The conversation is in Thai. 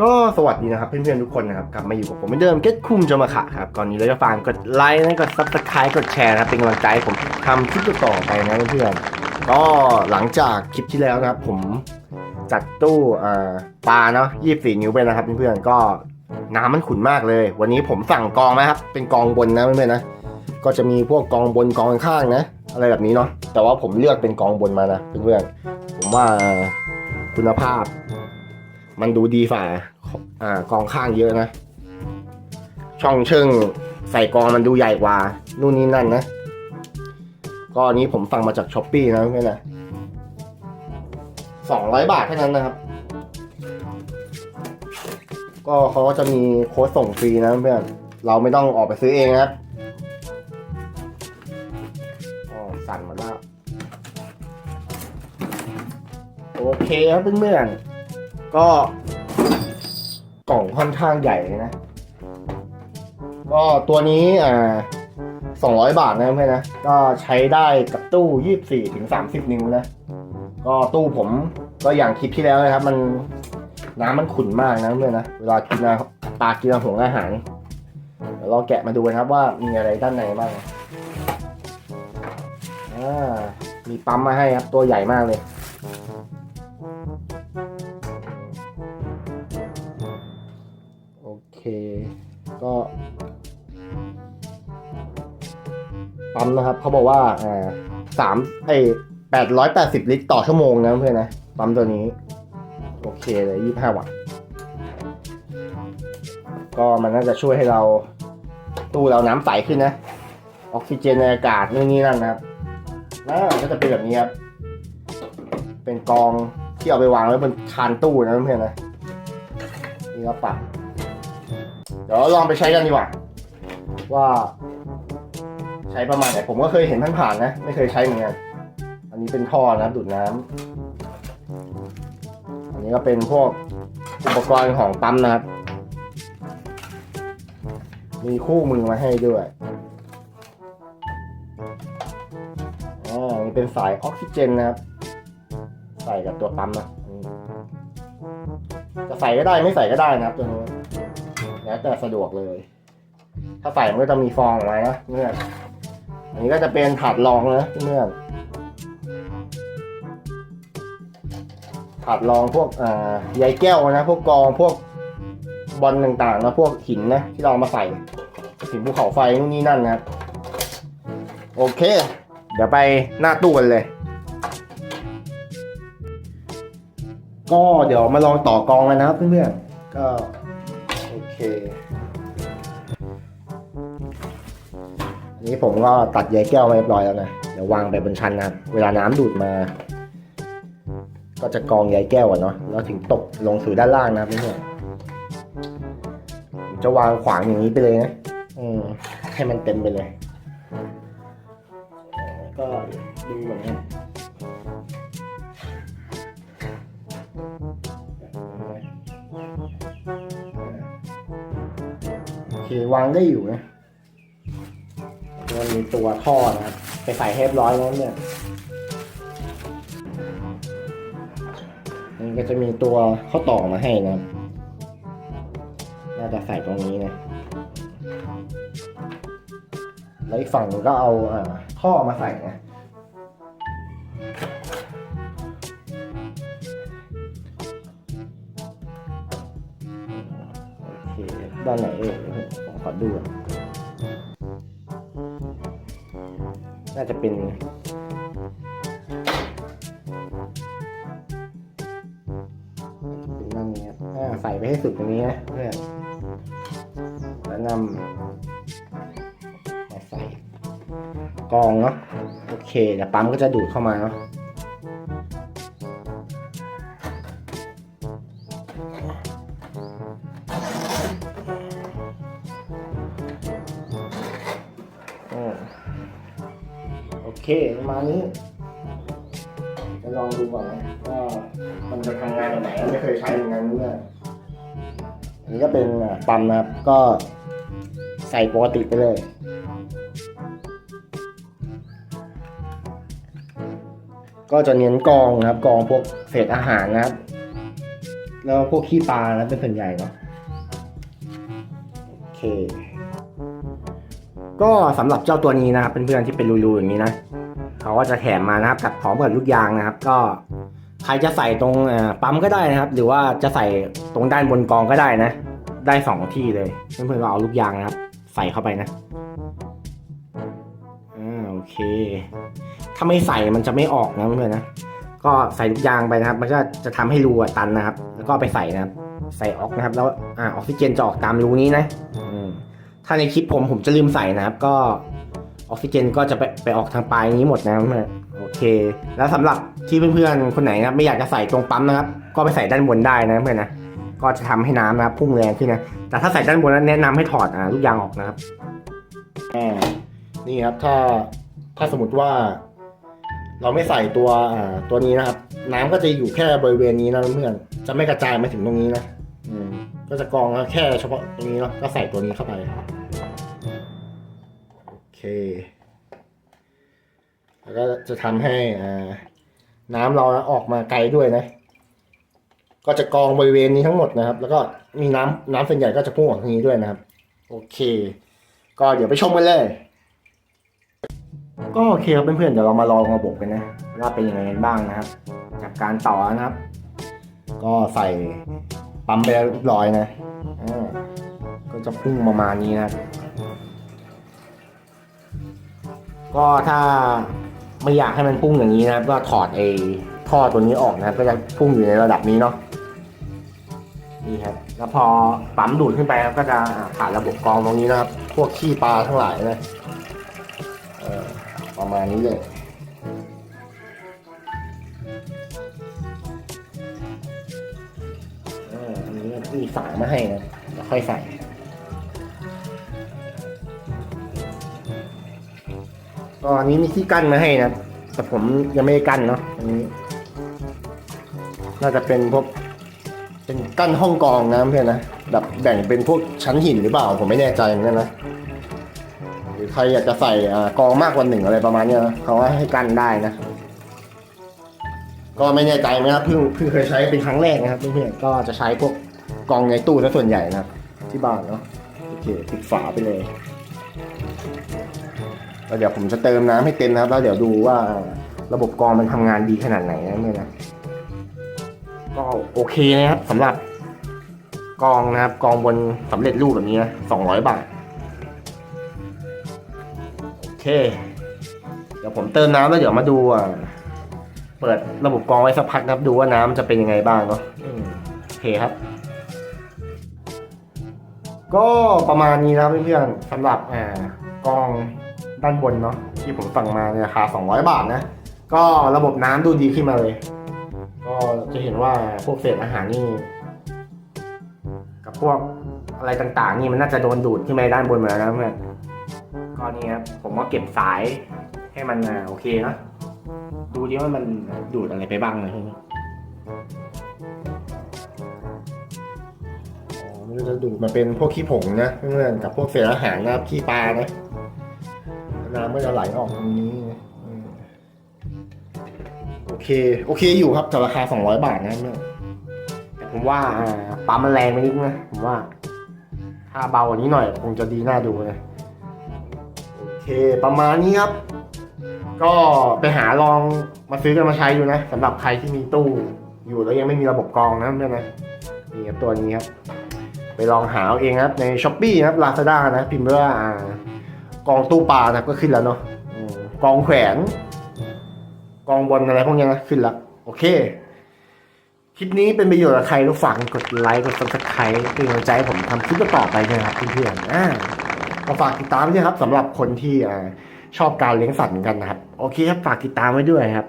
ก็สวัสดีนะครับเพื่อนๆทุกคนนะครับกลับมาอยู่กับผมเหมือนเดิมเก็ตคุมจะมาขะครับก่อนนี้เราจะฝากกดไลค์นะกดซับสไครต์กดแชร์นะครับเป็นกำลังใจให้ผมทำคลิปต่อไปนะเพื่อนๆก็หลังจากคลิปที่แล้วนะครับ ผมจัดตู้ปลาเนาะ24 นิ้วไปนะครับเพื่อนๆก็น้ำมันขุ่นมากเลย วันนี้ผมสั่งกองนะครับ เป็นกองบนนะเพื่อนๆนะก็จะมีพวกกองบนกองข้างนะ อะไรแบบนี้เนาะแต่ว่าผมเลือกเป็นกองบนมานะเพื่อนๆผมว่าคุณภาพ มันดูดีฝ่าอ่ากองข้างเยอะนะ ช่องเชิงใส่กองมันดูใหญ่กว่า นู่นนี่นั่นนะ ก็อันนี้ผมสั่งมาจากช้อปปี้นะเพื่อนนะสองร้อยบาทเท่านั้นนะครับ ก็เขาก็จะมีโค้ดส่งฟรีนะเพื่อน เราไม่ต้องออกไปซื้อเองนะครับอ๋อสั่นมดแล้ว โอเคครับเพื่อนๆ ก็กล่องค่อนข้างใหญ่เลยนะ ก็ตัวนี้อ่าสองร้อยบาทนะเพื่อนนะ ก็ใช้ได้กับตู้ยี่สี่ถึงสามสิบนิ้วนะ ก็ตู้ผมก็อย่างคลิปที่แล้วนะครับ มันน้ำมันขุ่นมากนะเพื่อนนะ เวลากินปลากินอาหงอาหารเดี๋ยวเราแกะมาดูนะครับว่ามีอะไรด้านในบ้าง อ่า มีปั๊มมาให้ครับ ตัวใหญ่มากเลย ก็ปั๊มนะครับเขาบอกว่าอ่าสามไอแปดร้อยแปดสิบลิตรต่อชั่วโมงนะเพื่อนนะปั๊มตัวนี้ โอเคเลยยี่ห้าวัตต์ก็มันน่าจะช่วยให้เราตู้เราน้ำใสขึ้นนะ ออกซิเจนในอากาศนู่นนี่นั่นนะครับน่าก็จะเป็นแบบนี้ครับ เป็นกองที่เอาไปวางไว้บนคานตู้นะเพื่อนนะนี่ก็ปรับ เดี๋ยวลองไปใช้กันดีกว่า ว่า ใช้ประมาณไหนผมก็เคยเห็นผ่านๆนะ ไม่เคยใช้เหมือนกันอันนี้เป็นท่อนะดูดน้ำอันนี้ก็เป็นพวกอุปกรณ์ของปั๊มนะครับ มีคู่มือมาให้ด้วยอ่านี่เป็นสายออกซิเจนนะครับ ใส่กับตัวปั๊มนะจะใส่ก็ได้ไม่ใส่ก็ได้นะครับตัวนี้ แล้วแต่สะดวกเลย ถ้าใส่มันก็จะมีฟองออกมานะเพื่อนอันนี้ก็จะเป็นถาดรองนะเพื่อนถาดรองพวกอ่าใยแก้วนะ พวกกองพวกบอลต่างๆนะพวกหินนะที่เรามาใส่หินภูเขาไฟนู่นนี่นั่นนะครับโอเค เดี๋ยวไปหน้าตู้กันเลย ก็เดี๋ยวมาลองต่อกองกันนะครับเพื่อนๆก็ เคอันนี้ผมก็ตัดใยแก้วมาเรียบร้อยแล้วนะ เดี๋ยววางไปบนชั้นนะครับ เวลาน้ำดูดมา ก็จะกองใยแก้วก่อนเนาะ แล้วถึงตกลงสู่ด้านล่างนะเพื่อนจะวางขวางอย่างนี้ไปเลยนะ อืม ให้มันเต็มไปเลย ก็ดูเหมือนกัน เควางได้อยู่นะมันมีตัวท่อนะครับไปใส่ให้เรียบร้อยแล้วเนี่ยมันก็จะมีตัวเข้าต่อมาให้นะครับน่าจะใส่ตรงนี้นะแล้วอีกฝั่งก็เอาอ่าท่อมาใส่นะโอเคด้านไหนเอ่ย อดูน่าจะเป็นเป็นด้านนี้ครับอ่าใส่ไปให้สุดตรงนี้นะเพื่อนแล้วนำมาใส่กองเนาะโอเคเดี๋ยวปั๊มก็จะดูดเข้ามาเนาะ เคประมาณนี้จะลองดูก่อนนะว่ามันจะทำงานแบบไหนไม่เคยใช้เหมือนกันเนี่ยอันนี้ก็เป็นปั๊มนะครับก็ใส่ปกติไปเลยก็จะเน้นกองนะครับกองพวกเศษอาหารนะครับ แล้วพวกขี้ปลานะเป็นส่วนใหญ่เนาะโอเค ก็สำหรับเจ้าตัวนี้นะครับเพื่อนๆที่เป็นรูๆอย่างนี้นะเขาก็จะแถมมานะครับกับพร้อมกับลูกยางนะครับ ก็ใครจะใส่ตรงปั๊มก็ได้นะครับ หรือว่าจะใส่ตรงด้านบนกองก็ได้นะ ได้สองที่เลยเพื่อนๆก็เอาลูกยางนะครับ ใส่เข้าไปนะอ่าโอเค ถ้าไม่ใส่มันจะไม่ออกนะเพื่อนๆนะก็ใส่ลูกยางไปนะครับ มันก็จะทำให้รูอะตันนะครับ แล้วก็ไปใส่นะครับ ใส่ออกนะครับ แล้วอ่าออกซิเจนจะออกตามรูนี้นะ อืม ถ้าในคลิปผมผมจะลืมใส่นะครับ ก็ออกซิเจนก็จะไปไปออกทางปลายนี้หมดนะเพื่อนโอเค แล้วสำหรับที่เพื่อนๆคนไหนนะไม่อยากจะใส่ตรงปั๊มนะครับ ก็ไปใส่ด้านบนได้นะเพื่อนนะก็จะทำให้น้ำนะครับพุ่งแรงขึ้นนะแต่ถ้าใส่ด้านบนนั้นแนะนำให้ถอดอ่าลูกยางออกนะครับอ่านี่ครับถ้าถ้าสมมติว่า เราไม่ใส่ตัวอ่าตัวนี้นะครับ น้ำก็จะอยู่แค่บริเวณนี้นะเพื่อนจะไม่กระจายมาถึงตรงนี้นะ อืมก็จะกรองแค่เฉพาะตรงนี้เนาะก็ใส่ตัวนี้เข้าไปโอเค แล้วก็จะทำให้อ่าน้ำเราออกมาไกลด้วยนะ ก็จะกรองบริเวณนี้ทั้งหมดนะครับ แล้วก็มีน้ำน้ำส่วนใหญ่ก็จะพุ่งออกทางนี้ด้วยนะครับ โอเค ก็เดี๋ยวไปชมกันเลยก็โอเคครับเพื่อนๆเดี๋ยวเรามาลองระบบกันนะว่าเป็นยังไงกันบ้างนะครับ จากการต่อนะครับ ก็ใส่ ปั๊มไปแล้วเรียบร้อยนะก็จะพุ่งประมาณนี้นะก็ถ้าไม่อยากให้มันพุ่งอย่างนี้นะก็ถอดไอ้ท่อตัวนี้ออกนะก็จะพุ่งอยู่ในระดับนี้เนาะนี่ครับแล้วพอปั๊มดูดขึ้นไปครับก็จะผ่านระบบกรองตรงนี้นะครับ พวกขี้ปลาทั้งหลายนะเออประมาณนี้เลย มีฝายมาให้นะแล้วค่อยใส่ก็อันนี้มีที่กั้นมาให้นะ แต่ผมยังไม่ได้กั้นเนาะอันนี้ น่าจะเป็นพวกเป็นกั้นห้องกองนะเพื่อนนะแบบแบ่งเป็นพวกชั้นหินหรือเปล่า ผมไม่แน่ใจเหมือนกันนะหรือใครอยากจะใส่กองมากกว่าหนึ่งอะไรประมาณเนี้ยนะเขาให้กั้นได้นะ ก็ไม่แน่ใจนะครับเพิ่งเพิ่งเคยใช้เป็นครั้งแรกนะครับเพื่อนๆก็จะใช้พวก กองในตู้ซะส่วนใหญ่นะที่บ้านเนาะโอเคปิดฝาไปเลยแล้วเดี๋ยวผมจะเติมน้ำให้เต็มนะครับแล้วเดี๋ยวดูว่าระบบกองมันทำงานดีขนาดไหนนะเพื่อนะก็โอเคนะครับสำหรับกองนะครับกองบนสำเร็จรูปแบบนี้สองร้อยบาทโอเค เดี๋ยวผมเติมน้ำแล้วเดี๋ยวมาดูอะเปิดระบบกองไว้สักพักนะครับดูว่าน้ำจะเป็นยังไงบ้างเนาะโอเคครับ ก็ประมาณนี้นะเพื่อนๆสำหรับอ่ากล้องด้านบนเนาะที่ผมสั่งมาในราคา 200 บาทนะ ก็ระบบน้ำดูดีขึ้นมาเลย ก็จะเห็นว่าพวกเศษอาหารนี่ กับพวกอะไรต่างๆ นี่มันน่าจะโดนดูดขึ้นมาด้านบนมดแล้วนะเพื่อนก็นี่ครับผมก็เก็บสายให้มันโอเคนะดูดิว่ามันดูดอะไรไปบ้างนะ ก็จะดูดมาเป็นพวกขี้ผงนะเพื่อนๆกับพวกเศษอาหารนะครับขี้ปลานะน้ำก็จะไหลออกตรงนี้นะอืมโอเคโอเคอยู่ครับแต่ราคา 200 บาทนะเพื่อนแต่ผมว่าอ่าปั๊มมันแรงไปนิดนะผมว่า ถ้าเบากว่านี้หน่อยคงจะดีน่าดูนะโอเคประมาณนี้ครับ ก็ไปหาลองมาซื้อกันมาใช้ดูนะสำหรับใครที่มีตู้อยู่แล้วยังไม่มีระบบกรองนะเพื่อนนะนี่ครับตัวนี้ครับ ไปลองหาเอาเองครับในช้อปปี้นะครับลาซาด้านะพิมพ์ว่ากองตู้ปลานะก็ขึ้นแล้วเนาะกองแขวนกองบนอะไรพวกนี้นะขึ้นแล้วโอเค คลิปนี้เป็นประโยชน์กับใครก็ฝากกดไลค์กด subscribe เป็นกำลังใจให้ผมทำคลิปต่อไปนะครับเพื่อนๆอ่าก็ฝากติดตามด้วยครับสำหรับคนที่อ่าชอบการเลี้ยงสัตว์กันนะครับ โอเคครับฝากติดตามไว้ด้วยครับ